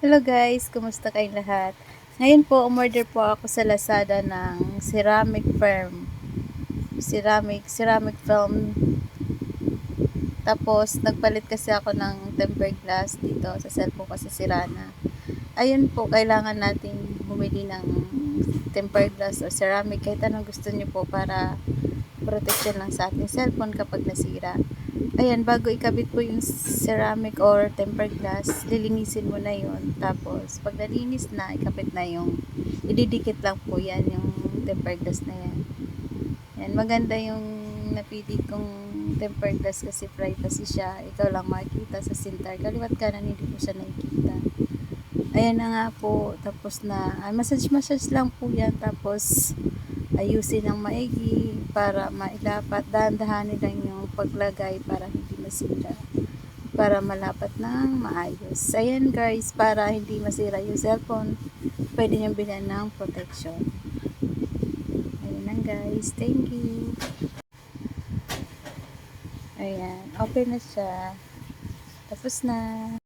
Hello guys, kumusta kayong lahat? Ngayon po, umorder po ako sa Lazada ng ceramic firm. Ceramic, ceramic film. Tapos, nagpalit kasi ako ng tempered glass dito sa cellphone kasi sira na. Ayun po, kailangan natin bumili ng tempered glass o ceramic kahit anong gusto niyo po para protection lang sa ating cellphone kapag nasira. Ayan, bago ikabit po yung ceramic or tempered glass, lilinisin mo na yun. Tapos, pag nalinis na, ikabit na yung, ididikit lang po yan, yung tempered glass na yan. Yan, maganda yung napili kong tempered glass kasi privacy siya. Ikaw lang makikita sa sintar. Kaliwat kanan, hindi mo siya nakikita. Ayan na nga po. Tapos na, ah, massage-massage lang po yan. Tapos, ayusin ng maigi para mailapat. Dahan-dahanin lang yung paglagay para hindi masira. Para malapat ng maayos. Ayan guys, para hindi masira yung cellphone, pwede niyong bilhan ng protection. Ayan lang guys. Thank you. Ayan. Open na siya. Tapos na.